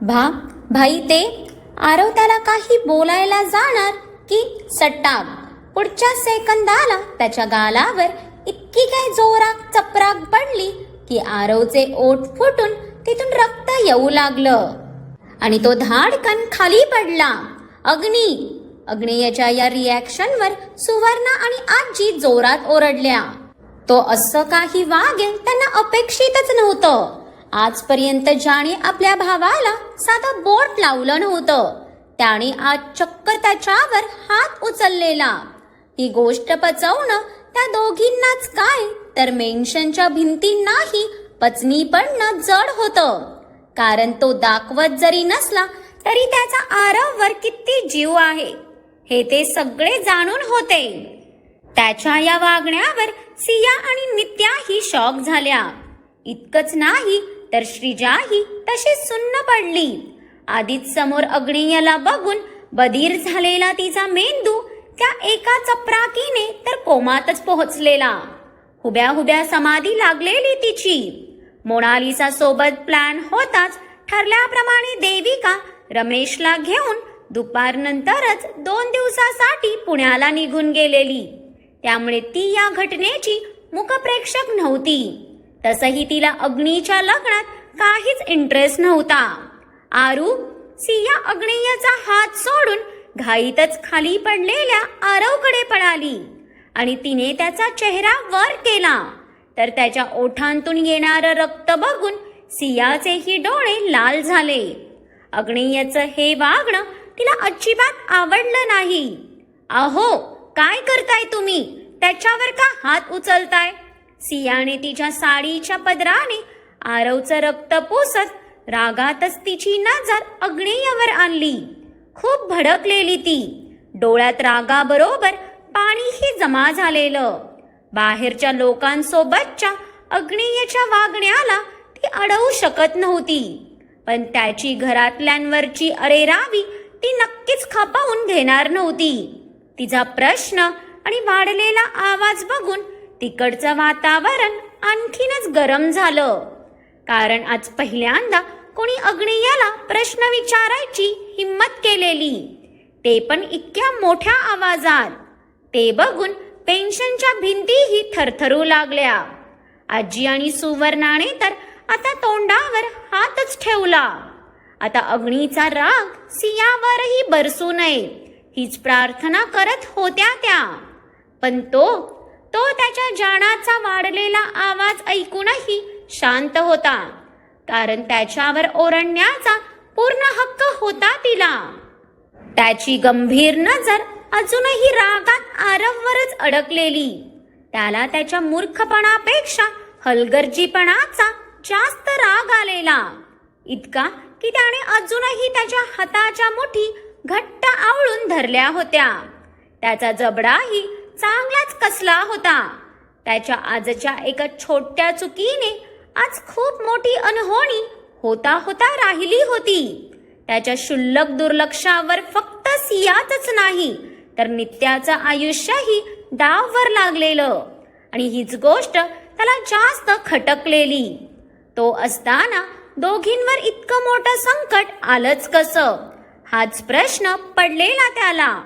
भा भाई ते आरवत्याला काही बोलायला जाणार की सट्टाक पुढच्या सेकंदाला त्याच्या गालावर इतकी काय जोरात चपराक पडली की आरवचे ओठ फुटून तिथून रक्त येऊ लागलं. आणि तो धाडकन खाली पडला. अग्नी अग्नेयच्या या रिॲक्शनवर सुवर्णा आणि आजी जोरात ओरडल्या. तो असं काही वागेल त्यांना अपेक्षितच नव्हतं. आजपर्यंत ज्याने आपल्या भावाला साधं बोट लावलं नव्हतं त्याने आज चक्कर त्याच्यावर हात उचललेला. ही गोष्ट पचवणं त्या दोघींनाच काय तर मेन्शनच्या भिंतींनाही पचनी पडणं जड होतं. कारण तो दाखवत जरी नसला तरी त्याचा आरववर किती जीव आहे हे ते सगळे जाणून होते. त्याच्या या वागण्यावर सिया आणि नित्याही शॉक झाल्या. इतकंच नाही तर श्रीजाही तशी सुन्न पडली. आधीच समोर अग्नियाला बघून बधीर झालेला तिचा मेंदू त्या एका चपराकीने तर कोमातच पोहोचलेला. हुब्या हुब्या समाधी लागलेली तिची. मोनालिसा सोबत प्लॅन होताच ठरल्याप्रमाणे देविका रमेशला घेऊन दुपारनंतरच दोन दिवसासाठी पुण्याला निघून गेलेली. त्यामुळे ती या घटनेची मुखप्रेक्षक नव्हती. तसंही तिला अग्नीच्या लग्नात काहीच इंटरेस्ट नव्हता. आरू सिया अग्नेयाचा हात सोडून घाईतच खाली पडलेल्या आरवकडे पळाली आणि तिने त्याचा चेहरा वर केला. तर त्याच्या ओठांतून येणारं रक्त बघून सियाचेही डोळे लाल झाले. अग्नेयाचं हे वागणं तिला अजिबात आवडलं नाही. अहो काय करताय तुम्ही? त्याच्यावर का हात उचलताय? सियाने तिच्या साडीच्या पदराने आरवचं रक्त पोसत रागातच तिची नजर अग्नेयावर आणली. खूप भडकलेली ती. डोळ्यात रागाबरोबर पाणीही जमा झालेलं. बाहेरच्या लोकांसोबतच्या अग्नेयच्या वागण्याला ती अडवू शकत नव्हती. पण त्याची घरातल्यांवरची अरेरावी ती नक्कीच खपावून घेणार नव्हती. तिचा प्रश्न आणि वाढलेला आवाज बघून तिकडचं वातावरण आणखीनच गरम झालं. कारण आज पहिल्यांदा कोणी अग्नियाला प्रश्न विचारायची हिम्मत केलेली. ते पण इतक्या मोठ्या आवाजात. ते बघून पेन्शनच्या भिंतीही थरथरू लागल्या. आजी आणि सुवर्णाने तर आता तोंडावर हातच ठेवला. आता अग्नीचा राग सियावरही बरसू नये हीच प्रार्थना करत होत्या त्या. पण तो तो त्याच्या जाणाचा वाढलेला आवाज ऐकूनही शांत होता. कारण त्याच्यावर ओरडण्याचा पूर्ण हक्क होता तिला. त्याची गंभीर नजर अजूनही रागात आरववरच अडकलेली. त्याला त्याच्या मूर्खपणापेक्षा हलगर्जीपणाचा जास्त राग आलेला. इतका की त्याने अजूनही त्याच्या हाताच्या मुठी घट्ट आवळून धरल्या होत्या. त्याचा जबडाही चांगलाच कसला होता. त्याच्या आजच्या एका छोट्या चुकीने आज खूप मोठी अनहोणी होता होता राहिली होती. त्याच्या शुल्लक दुर्लक्षावर फक्त सियातच नाही तर नित्याचं आयुष्यही डाववर लागलेलं. आणि हीच गोष्ट त्याला जास्त खटकलेली. तो असताना दोघींवर इतकं मोठं संकट आलंच कसं? हाच प्रश्न पडलेला त्याला.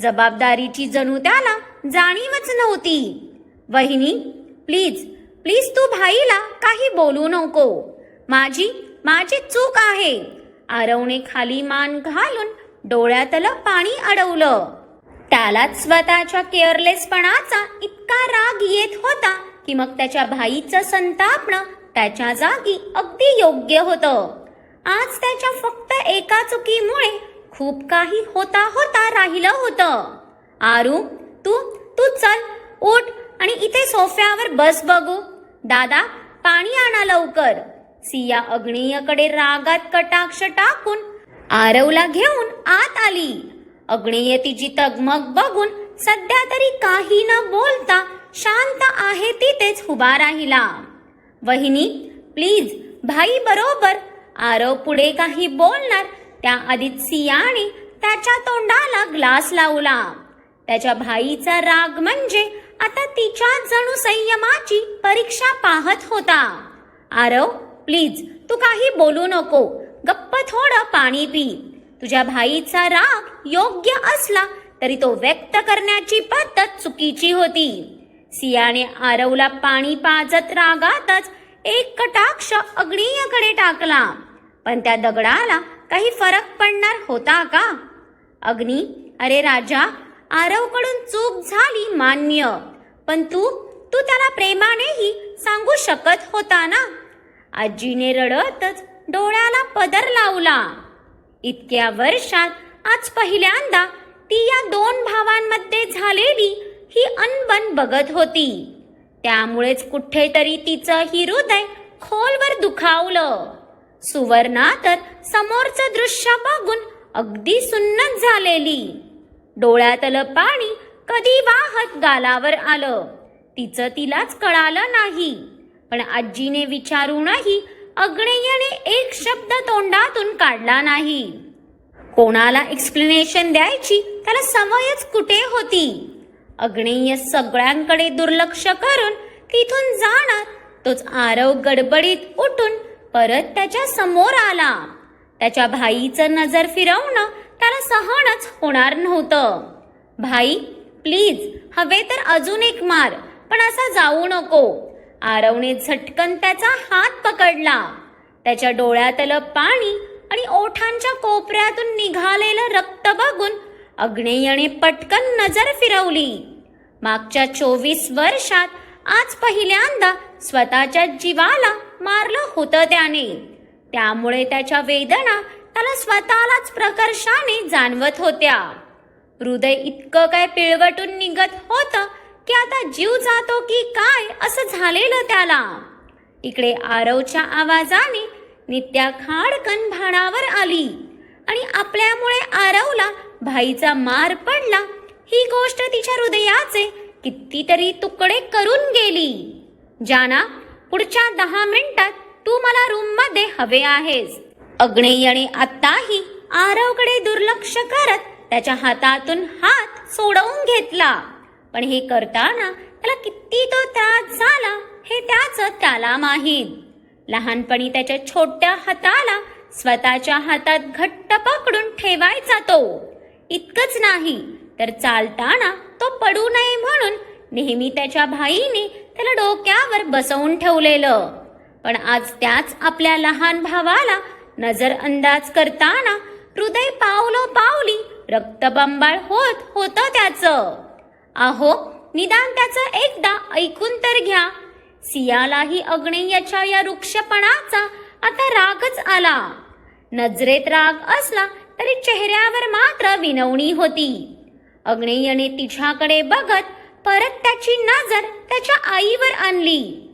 जबाबदारीची जणू त्याला जाणीवच नव्हती. वहिनी प्लीज प्लीज तू भाईला काही बोलू नको. माझी माझी चूक आहे. आरवने खाली मान घालून डोळ्यातलं पाणी अडवलं. त्यालाच स्वतःच्या केअरलेसपणाचा इतका राग येत होता की मग त्याच्या भाईचं संतापणं त्याच्या जागी अगदी योग्य होतं. आज त्याच्या फक्त एका चुकीमुळे खूप काही होता होता राहिलं होतं. आरू तू तू चल उठ आणि इथे सोफ्यावर बस बघू. दादा पाणी आणा लवकर. सिया अग्नेयकडे रागात कटाक्ष टाकून आरवला घेऊन आत आली. अग्नेय तिची तगमग बघून सध्या तरी काही न बोलता शांत आहे तिथेच उभा राहिला. वहिनी प्लीज भाई बरोबर आरव पुढे काही बोलणार त्याआधीच सियाने त्याच्या तोंडाला ग्लास लावला. त्याच्या भाईचा राग म्हणजे आता तिच्या जणू संयमाची परीक्षा पाहत होता. आरव प्लीज तू काही बोलू नको. गप्प थोडं पाणी पी. तुझ्या भाईचा राग योग्य असला तरी तो व्यक्त करण्याची पद्धत चुकीची होती. सियाने आरवला पाणी पाजत रागातच एक कटाक्ष अग्नियकडे टाकला. पण त्या दगडाला काही फरक पडणार होता का? अग्नी अरे राजा आरवकडून चूक झाली मान्य. पण तू तू त्याला प्रेमानेही सांगू शकत होता ना? आजीने रडतच डोळ्याला पदर लावला. इतक्या वर्षात आज पहिल्यांदा ती या दोन भावांमध्ये झालेली ही अनबन बघत होती. त्यामुळेच कुठेतरी तिचं ही हृदय खोलवर दुखावलं. सुवर्णा तर समोरचं दृश्य बघून अगदी सुन्नत झालेली. डोळ्यातलं पाणी कधी वाहत गालावर आलं. तिचं तिलाच कळालं नाही. पण आजीने विचारूनही अग्नेयाने एक शब्द तोंडातून काढला नाही. कोणाला एक्सप्लेनेशन द्यायची त्याला सवयच कुठे होती? अग्नेय सगळ्यांकडे दुर्लक्ष करून तिथून जाणार तोच आरव गडबडीत उठून परत त्याच्यासमोर आला. त्याच्या भाईचं नजर फिरवणं त्याला सहनच होणार नव्हतं. भाई प्लीज हवे तर अजून एक मार पण असा जाऊ नको. आरवने झटकन त्याचा हात पकडला. त्याच्या डोळ्यातलं पाणी आणि ओठांच्या कोपऱ्यातून निघालेलं रक्त बघून अग्नेयने पटकन नजर फिरवली. मागच्या चोवीस वर्षात आज पहिल्यांदा स्वतःच्या जीवाला मारलं होतं त्याने. त्यामुळे त्याच्या वेदना त्याला स्वतःलाच प्रकर्षाने जाणवत होत्या. हृदय इतकं काय पिळवटून निघत होतं की आता जीव जातो की काय असं झालेलं त्याला. इकडे आरवच्या आवाजाने नित्या खाडकन भाणावर आली आणि आपल्यामुळे आरवला भाईचा मार पडला. ही गोष्ट तिच्या हृदयाचे कितीतरी तुकडे करून गेली. जाना पुढच्या दहा मिनिटात तू मला रूममध्ये हवे आहेस. अग्नेयने आत्ताही आरवकडे दुर्लक्ष करत त्याच्या हातातून हात सोडवून घेतला. पण हे करताना त्याला किती तो त्रास झाला हे त्याच त्याला माहीत. लहानपणी त्याच्या छोट्या हाताला स्वतःच्या हातात घट्ट पकडून ठेवायचा तो. इतकंच नाही तर चालताना तो पडू नये म्हणून नेहमी त्याच्या भाईने त्याला डोक्यावर बसवून ठेवलेलं. पण आज त्याच आपल्या लहान भावाला नजर अंदाज करताना हृदय पावलो पावली रक्तबंबाळ होत होतं त्याचं. आहो निदान त्याचं एकदा ऐकून तर घ्या. सियालाही अग्नेयाच्या या वृक्षपणाचा आता रागच आला. नजरेत राग असला तरी चेहऱ्यावर मात्र विनवणी होती. अग्नेयने तिच्याकडे बघत परत त्याची नजर त्याच्या आईवर आणली.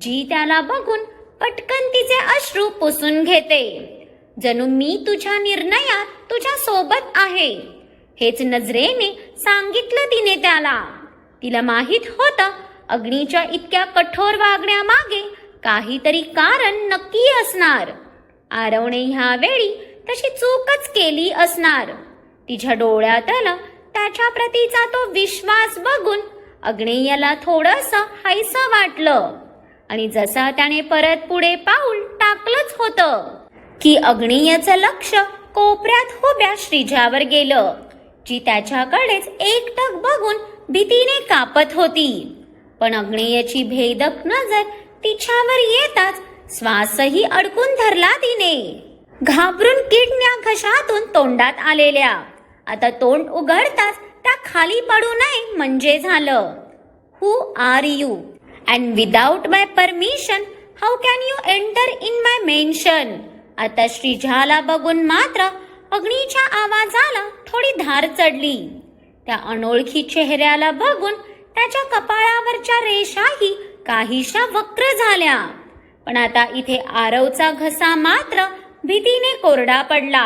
जी त्याला बघून पटकन तिचे अश्रू पुसून घेते. जणू मी तुझ्या निर्णयात तुझ्या सोबत आहे. हेच नजरेने सांगितलं तिने त्याला. तिला माहीत होतं अग्नीच्या इतक्या कठोर वागण्यामागे काहीतरी कारण नक्की असणार. आरवणे ह्या वेळी तशी चूकच केली असणार. तिच्या डोळ्यात आलं प्रतीचा तो विश्वास बघून अग्नेयाला थोडस हायस वाटलं. आणि जसा त्याने परत पुढे पाऊल टाकलंच होतं की अग्नेयाचं लक्ष कोपऱ्यात उभ्या श्रीजावर गेलं जी त्याच्याकडेच एकटक बघून भीतीने कापत होती. पण अग्नेयाची भेदक नजर तिच्यावर येताच श्वासही अडकून धरला तिने. घाबरून किडण्या घशातून तोंडात आलेल्या आता तोंड उघडताच त्या खाली पडू नये म्हणजे झालं. Who are you and without my permission how can you enter in my mansion आता श्रीजाला बघून मात्र अग्नीच्या आवाजाला थोडी धार चढली. त्या अनोळखी चेहऱ्याला बघून त्याच्या कपाळावरच्या रेषाही काहीशा वक्र झाल्या. पण आता इथे आरवचा घसा मात्र भीतीने कोरडा पडला.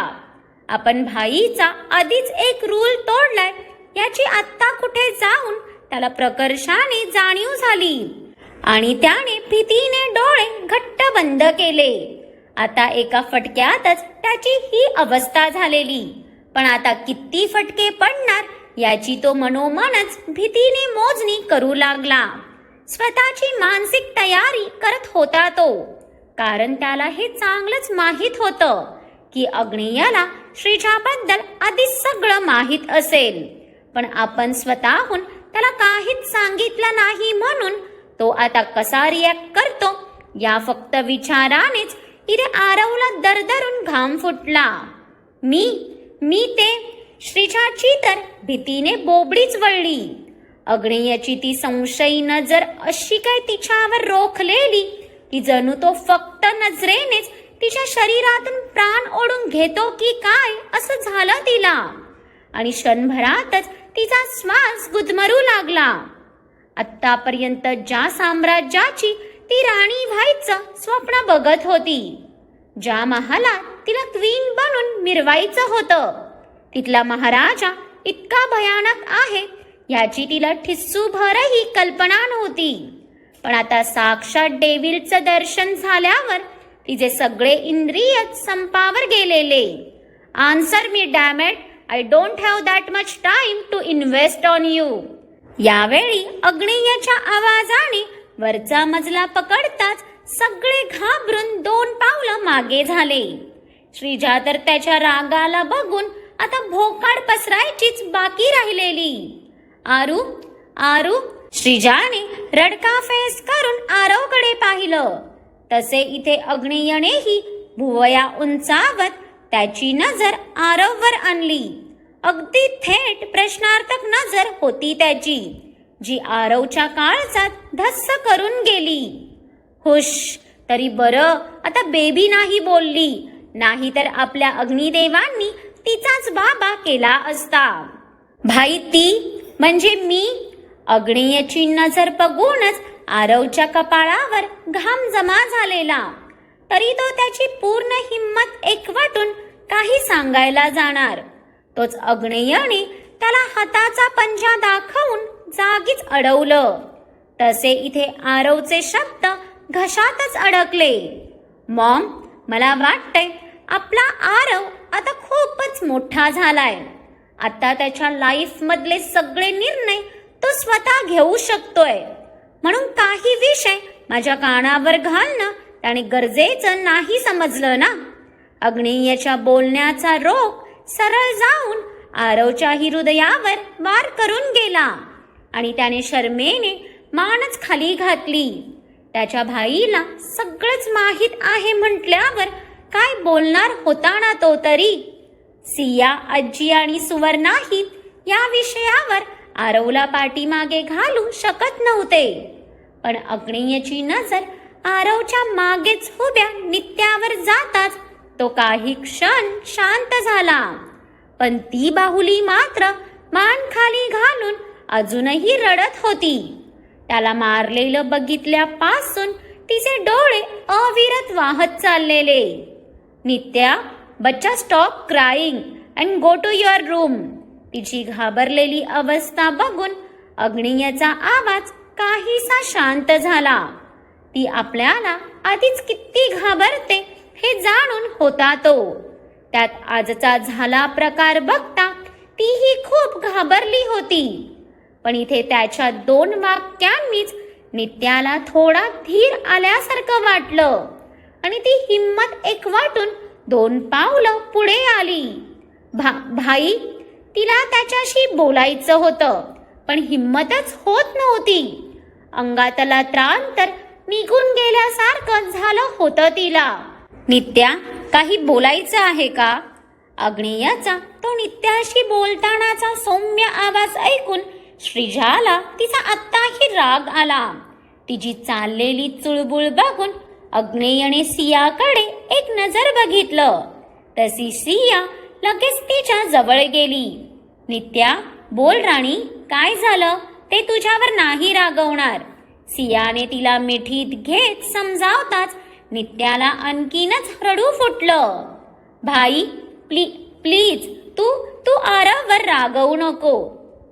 आपण भाईचा आधीच एक रूल तोडलाय. याची आत्ता कुठे जाऊन त्याला प्रकर्षाने जाणीव झाली. आणि त्याने भीतीने डोळे घट्ट बंद केले. आता एका फटक्यातच त्याची ही अवस्था झालेली. पण आता किती फटके पडणार याची तो मनोमनच भीतीने मोजणी करू लागला. स्वतःची मानसिक तयारी करत होता तो. कारण त्याला हे चांगलंच माहीत होतं. की अग्नेयाला श्रीजाबद्दल आधी सगळं माहीत असेल. पण आपण स्वतःहून त्याला काहीच सांगितलं नाही म्हणून तो आता कसा रिॲक्ट करतो या फक्त विचारानेच इरे आरवला दरदरून घाम फुटला. मी मी ते श्रीजाची तर भीतीने बोबडीच वळली. अग्नेयाची ती संशयी नजर अशी काय तिच्यावर रोखलेली की जणू तो फक्त नजरेनेच तिच्या शरीरातून प्राण ओढून घेतो की काय असं झालं तिला. आणि क्षणभरातच तिचा श्वास गुदमरू लागला. आत्तापर्यंत ज्या साम्राज्याची ती राणी व्हायचं स्वप्न बघत होती ज्या महालात तिला क्वीन बनून मिरवायचं होतं. तिथला महाराजा इतका भयानक आहे याची तिला ठिस्सूभरही कल्पना नव्हती. पण आता साक्षात डेव्हिलचं दर्शन झाल्यावर तिचे सगळे इंद्रिय संपावर गेलेले. Answer me damn it I don't have that much time to invest on you यावेळी अग्नियाच्या आवाजाने वरचा मजला पकडताच सगळे घाबरून दोन पावलं मागे झाले. श्रीजा तर त्याच्या रागाला बघून आता भोकाड पसरायचीच बाकी राहिलेली. आरू आरू श्रीजाने रडका फेस करून आरवकडे पाहिलं. तसे इथे अग्नेयनेही भुवया उंचावत त्याची नजर आरववर आणली. अगदी थेट प्रश्नार्थक नजर होती त्याची जी आरवच्या काळजात धस्स करून गेली. हुश तरी बरं आता बेबी नाही बोलली नाही तर आपल्या अग्निदेवांनी तिचाच बाबा केला असता. भाई ती म्हणजे मी? अग्नेयची नजर बघूनच आरवच्या कपाळावर घाम जमा झालेला. तरी तो त्याची पूर्ण हिंमत एकवटून काही सांगायला जाणार. तोच अग्नेयाने त्याला हाताचा पंजा दाखवून जागीच अडवलं. तसे इथे आरवचे शब्द घशातच अडकले. मॉम मला वाटतंय आपला आरव आता खूपच मोठा झालाय. आता त्याच्या लाईफ मधले सगळे निर्णय तो स्वतः घेऊ शकतोय. म्हणून काही विषय माझ्या कानावर घालणं त्याने गरजेचं नाही समजलं ना? अग्नेयाच्या बोलण्याचा रोग सरळ जाऊन आरवच्या हृदयावर वार करून गेला आणि त्याने शर्मेने मानच खाली घातली. त्याच्या भाईला सगळंच माहीत आहे म्हटल्यावर काय बोलणार होता ना तो तरी? सिया आजी आणि सुवर्णाही या विषयावर आरवला पाठीमागे घालू शकत नव्हते. पण अग्नेयाची नजर आरवच्या मागेच उभ्या नित्यावर जाताच तो काही क्षण शांत झाला. पण ती बाहुली मात्र मान खाली घालून अजूनही रडत होती. त्याला मारलेलं बघितल्यापासून तिचे डोळे अविरत वाहत चाललेले. Nitya bachcha stop crying and go to your room तिची घाबरलेली अवस्था बघून अग्नियाचा आवाज काहीसा शांत झाला. ती आपल्याला आधीच किती घाबरते हे जाणून होता तो. त्यात आजचा झाला प्रकार बघता तीही खूप घाबरली होती. पण इथे त्याच्या दोन वाक्यांनीच नित्याला थोडा धीर आल्यासारखं वाटलं आणि ती हिंमत एकवाटून दोन पावलं पुढे आली. भा भाई तिला त्याच्याशी बोलायचं होतं पण हिंमतच होत नव्हती. अंगातला त्राण तर निघून गेल्यासारखं झालं होतं तिला. नित्या काही बोलायचं आहे का? अग्नेयाचा तो नित्याशी बोलतानाचा सौम्य आवाज ऐकून श्रीजाला तिचा आत्ताही राग आला. तिची चाललेली चुळबुळ बघून अग्नेयने सियाकडे एक नजर बघितलं. तशी सिया लगेच तिच्या जवळ गेली. नित्या बोल राणी काय झालं? ते तुझ्यावर नाही रागवणार. सियाने तिला मिठीत घेत समजावताच नित्याला आणखीनच रडू फुटलं. भाई प्ली प्लीज तू तू आरववर रागवू नको.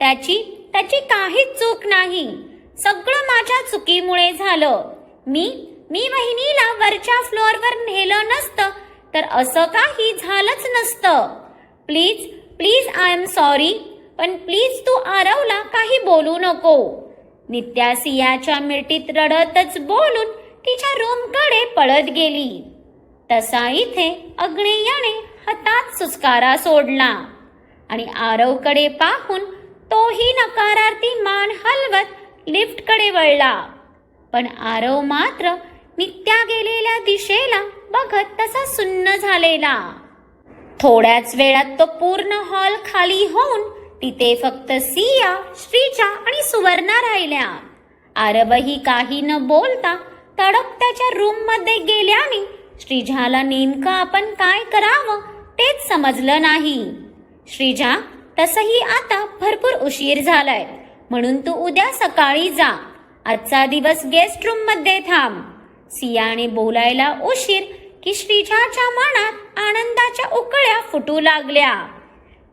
त्याची त्याची काहीच चूक नाही. सगळं माझ्या चुकीमुळे झालं. मी मी वहिनीला वरच्या फ्लोअरवर नेलं नसतं तर असं काही झालंच नसतं. Please please I am sorry पण प्लीज तू आरवला काही बोलू नको. नित्या सियाच्या मिरटीत रडतच बोलून तिच्या रूमकडे पळत गेली. तसा इथे अग्नेयाने हातात सुस्कारा सोडला. आणि आरवकडे पाहून तोही नकारार्थी मान हलवत लिफ्टकडे वळला. पण आरव मात्र नित्या गेलेल्या दिशेला बघत तसा सुन्न झालेला. थोड्याच वेळात तो पूर्ण हॉल खाली होऊन तिथे फक्त सिया श्रीजा आणि सुवर्णा राहिल्या. अरबही काही न बोलता तडक त्याच्या रूममध्ये गेल्याने श्रीजाला नेमकं आपण काय करावं तेच समजलं नाही. श्रीजा तसही आता भरपूर उशीर झालाय म्हणून तू उद्या सकाळी जा. आजचा दिवस गेस्ट रूममध्ये थांब. सियाने बोलायला उशीर की श्रीजाच्या मनात आनंदाच्या उकळ्या फुटू लागल्या.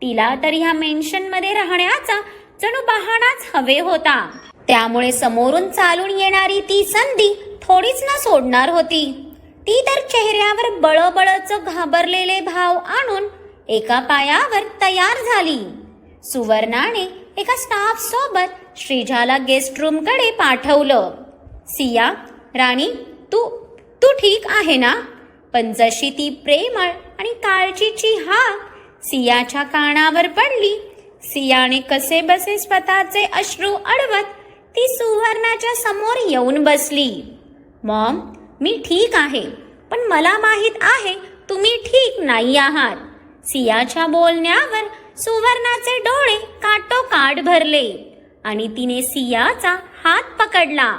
तिला तर ह्या मेन्शनमध्ये राहण्याचा जणू बहाणाच हवे होता. त्यामुळे समोरून चालून येणारी ती संधी थोडीच न सोडणार होती. ती तर चेहऱ्यावर बळबळच घाबरलेले भाव आणून एका पायावर तयार झाली. सुवर्णाने एका स्टाफ सोबत श्रीजाला गेस्ट रूमकडे पाठवलं. सिया राणी तू तू ठीक आहे ना? पण जशी ती प्रेमळ आणि काळजीची हाक सियाच्या कानावर पडली सियाने कसे बसे स्वतःचे अश्रू अडवत ती सुवर्णाच्या समोर येऊन बसली. मॉम मी ठीक आहे पण मला माहीत आहे तुम्ही ठीक नाही आहात. सियाच्या बोलण्यावर सुवर्णाचे डोळे काटोकाट भरले आणि तिने सियाचा हात पकडला.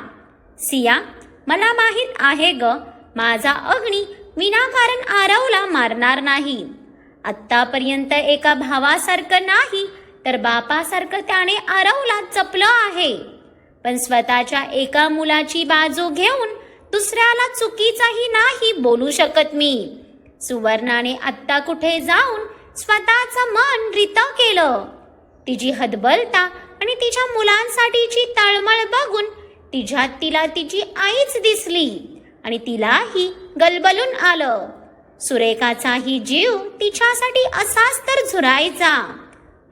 सिया मला माहीत आहे ग माझा अग्नी विनाकारण आरवला मारणार नाही. आत्तापर्यंत एका भावासारखं नाही तर बापासारखं त्याने आरवला जपलं आहे. पण स्वतःच्या एका मुलाची बाजू घेऊन दुसऱ्याला चुकीचाही नाही बोलू शकत मी. सुवर्णाने आत्ता कुठे जाऊन स्वतःचं मन रित केलं. तिची हदबलता आणि तिच्या मुलांसाठीची तळमळ बघून तिच्यात तिला तिची आईच दिसली. आणि तिलाही गलबलून आलं. सुरेखाचाही जीव तिच्यासाठी असाच तर झुरायचा.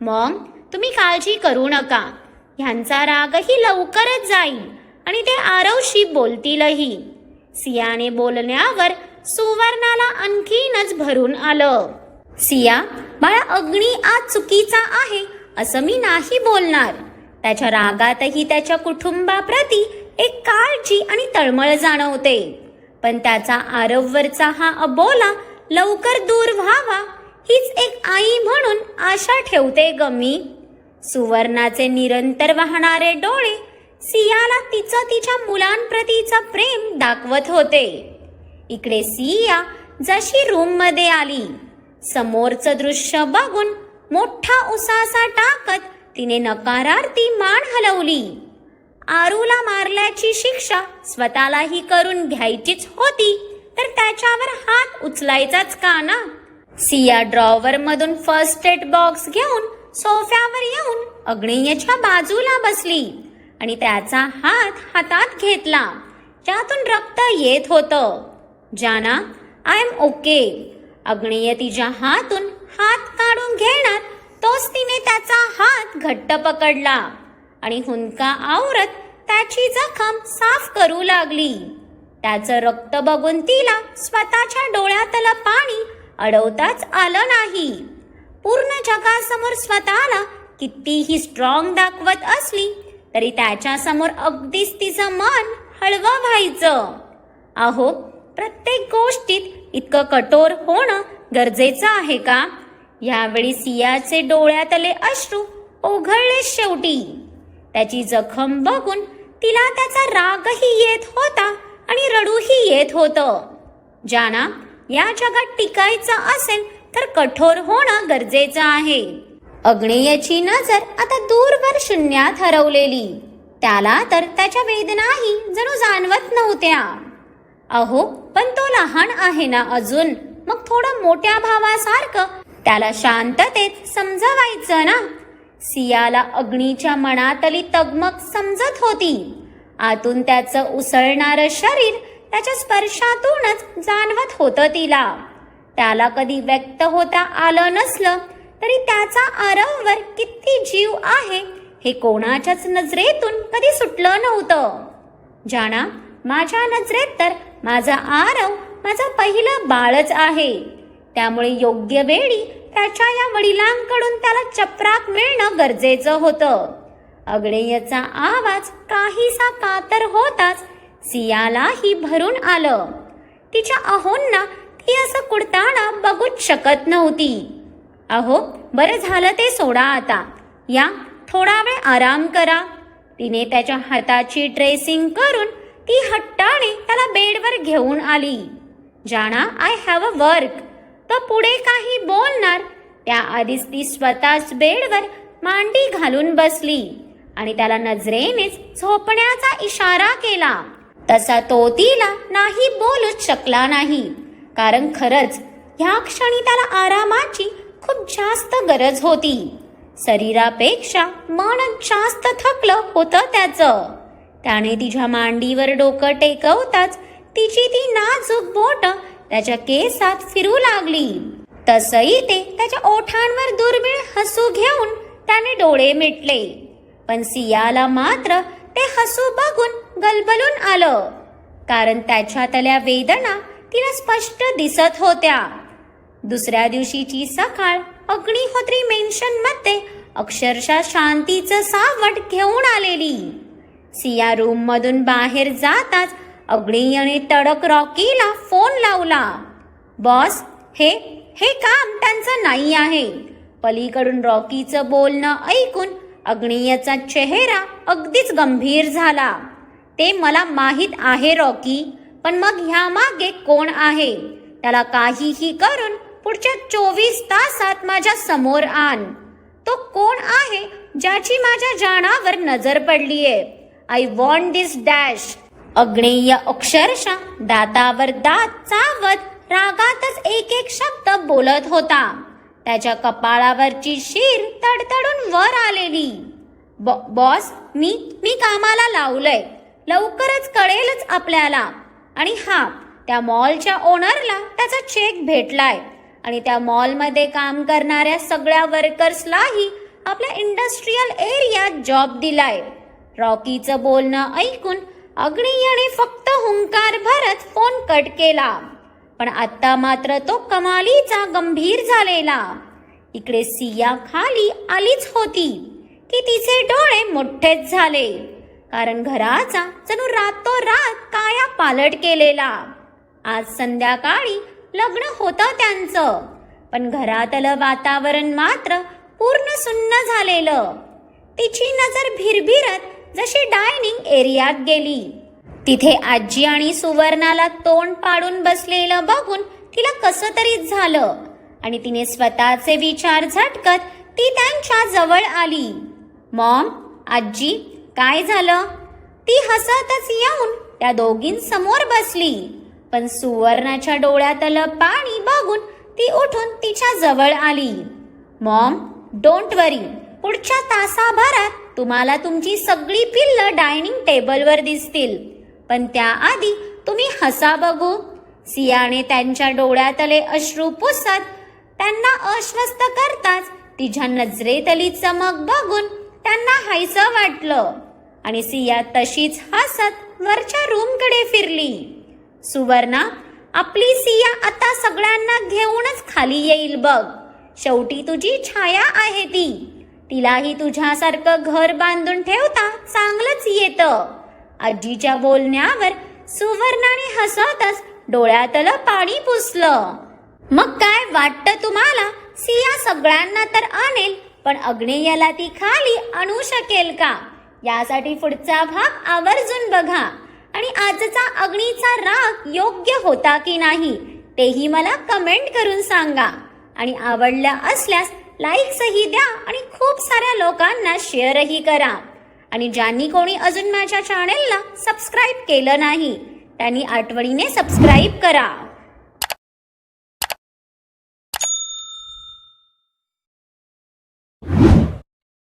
मग तुम्ही काळजी करू नका. ह्यांचा रागही लवकरच जाईल आणि ते आरवशी बोलतीलही. सियाने बोलण्यावर सुवर्णाला आणखीनच भरून आलं. सिया बाळा अग्नी आज चुकीचा आहे असं मी नाही बोलणार. त्याच्या रागातही त्याच्या कुटुंबाप्रती एक काळजी आणि तळमळ जाणवते. पण त्याचा आरववरचा हा अबोला लवकर दूर व्हावा हीच एक आई म्हणून आशा ठेवते गमी मी. सुवर्णाचे निरंतर वाहणारे डोळे सियाला तिचं तिच्या मुलांप्रतीचं प्रेम दाखवत होते. इकडे सिया जशी रूममध्ये आली समोरचं दृश्य बघून मोठा उसासा टाकत तिने नकारार्थी मान हलवली. आरूला मारल्याची शिक्षा स्वतःलाही करून घ्यायचीच होती तर त्याच्यावर हात उचलायचाच का ना? सिया ड्रॉवर मधून फर्स्ट एड बॉक्स घेऊन सोफ्यावर येऊन अग्नेयच्या बाजूला बसली आणि त्याचा हात हातात घेतला. त्यातून रक्त येत होतं. जाना आय एम ओके अग्नेय तिच्या हातून हात काढून घेणार तोच तिने त्याचा हात घट्ट पकडला. आणि हुंका आवरत त्याची जखम साफ करू लागली. त्याचं रक्त बघून तिला स्वतःच्या डोळ्यातलं पाणी अडवताच आलं नाही. पूर्ण जगासमोर स्वतःला कितीही स्ट्रॉंग दाखवत असली तरी त्याच्यासमोर अगदीच तिचं मन हळवं व्हायचं. अहो प्रत्येक गोष्टीत इतकं कठोर होणं गरजेचं आहे का? यावेळी सियाचे डोळ्यातले अश्रू ओघळले शेवटी. त्याची जखम बघून तिला त्याचा रागही येत होता आणि रडूही येत होतं. जाना या जगात टिकायचं असेल तर कठोर होणं गरजेचं आहे. अग्नेयची नजर आता दूरवर शून्यात हरवलेली. त्याला तर त्याच्या वेदनाही जणू जाणवत नव्हत्या. अहो पण तो लहान आहे ना अजून. मग थोडं मोठ्या भावासारखं त्याला शांततेत समजवायचं ना? सियाला अग्नीच्या मनातली तगमग समजत होती. आतून त्याचं उसळणारं शरीर त्याच्या स्पर्शातूनच जाणवत होतं तिला. त्याला कधी व्यक्त होता आलं नसलं तरी त्याचा आरववर किती जीव आहे हे कोणाच्याच नजरेतून कधी सुटलं नव्हतं. जाणा माझ्या नजरेत तर माझा आरव माझं पहिलं बाळच आहे. त्यामुळे योग्य वेळी त्याच्या या वडिलांकडून त्याला चपराक मिळणं गरजेचं होतं. अग्नेयचा आवाज काहीसा कातर होताच सियालाही भरून आलं. तिच्या अहोंना ती असं कुडताना बघूच शकत नव्हती. अहो बरं झालं ते सोडा आता. या थोडा वेळ आराम करा. तिने त्याच्या हाताची ड्रेसिंग करून ती हट्टाने त्याला बेडवर घेऊन आली. जाणा आय हॅव अ वर्क तो पुढे काही बोलणार. त्याआधीच ती स्वतःच बेडवर मांडी घालून बसली आणि त्याला नजरेनेच झोपण्याचा इशारा केला. तसा तो तिला नाही बोलूच शकला नाही. कारण खरंच ह्या क्षणी त्याला आरामाची खूप जास्त गरज होती. शरीरापेक्षा मन जास्त थकलं होतं त्याचं. त्याने तिच्या मांडीवर डोकं टेकवताच तिची ती नाजूक बोट त्याच्या केसात फिरू लागली. तसही ते त्याच्या ओठांवर दुर्मिळ हसू घेऊन त्याने डोळे मिटले. पण सियाला मात्र ते हसू बघून गलबलून आलं. कारण त्याच्यातल्या वेदना तिला स्पष्ट दिसत होत्या. दुसऱ्या दिवशीची सकाळ अग्निहोत्री मेन्शनमध्ये अक्षरशः शांतीचं सावट घेऊन आलेली. सिया रूम मधून बाहेर जाताच अग्नियाने तडक रॉकीला फोन लावला. बॉस हे हे काम त्यांचं नाही आहे. पलीकडून रॉकीचं बोलणं ऐकून अग्नियाचा चेहरा अगदीच गंभीर झाला. ते मला माहीत आहे रॉकी पण मग ह्या मागे कोण आहे? त्याला काहीही करून पुढच्या चोवीस तासात माझ्यासमोर आण. तो कोण आहे ज्याची माझ्या जाणावर नजर पडलीये? I want this dash. Agneya अक्षरशः दातावर दात चावत रागातच एक एक शब्द बोलत होता. त्याच्या कपाळावरची शीर तडतडून वर आलेली. "बॉ- बॉस मी मी कामाला लावलंय. लवकरच कळेलच आपल्याला. आणि हा त्या मॉलच्या ओनरला त्याचा चेक भेटलाय. आणि त्या मॉलमध्ये काम करणाऱ्या सगळ्या वर्कर्सलाही आपल्या इंडस्ट्रीयल एरियात जॉब दिलाय. रॉकीचं बोलणं ऐकून अग्नियाने फक्त हुंकार भरत फोन कट केला. पण आता मात्र तो कमालीचा गंभीर झालेला. इकडे सिया खाली आलीच होती. की तिचे डोळे मोठेच झाले. कारण घराचा जणू रातोरात काया पालट केलेला. आज संध्याकाळी लग्न होतं त्यांचं. पण घरातलं वातावरण मात्र पूर्ण सुन्न झालेलं. तिची नजर भिरभिरत जशी डायनिंग एरियात गेली. तिथे आजी आणि सुवर्णाला तोंड पाडून बसलेलं बघून तिला कसं तरी झालं आणि तिने स्वतःचे विचार झटकत ती त्यांच्या जवळ आली. मॉम आजी काय झालं? ती हसतच येऊन त्या दोघींसमोर बसली. पण सुवर्णाच्या डोळ्यातलं पाणी बघून ती उठून तिच्या जवळ आली. मॉम डोंट वरी पुढच्या तासाभरात तुम्हाला तुमची सगळी पिल्लं डायनिंग टेबलवर दिसतील. पण त्याआधी तुम्ही हसा बघू. सियाने त्यांच्या डोळ्यातले अश्रू पुसत त्यांना अस्वस्थ करताच तिच्या नजरेतली चमक बघून त्यांना हायचं वाटलं. आणि सिया तशीच हसत वरच्या रूमकडे फिरली. सुवर्णा आपली सिया आता सगळ्यांना घेऊनच खाली येईल बघ. शेवटी तुझी छाया आहे ती. तिलाही तुझ्यासारखं घर बांधून ठेवता चांगलंच येतं. आजीच्या बोलण्यावर सुवर्णाने हसतच डोळ्यातलं पाणी पुसलं. मग काय वाटतं तुम्हाला? सिया सगळ्यांना तर आणेल पण अग्नेयाला ती खाली आणू शकेल का? यासाठी पुढचा भाग आवर्जून बघा. आणि आजचा अग्नीचा राग योग्य होता की नाही तेही मला कमेंट करून सांगा. आणि आवडलं असल्यास लाईक्सही द्या आणि खूप साऱ्या लोकांना शेअरही करा. आणि ज्यांनी कोणी अजून माझ्या चॅनेलला सबस्क्राईब केलं नाही त्यांनी आठवणीने सबस्क्राईब करा.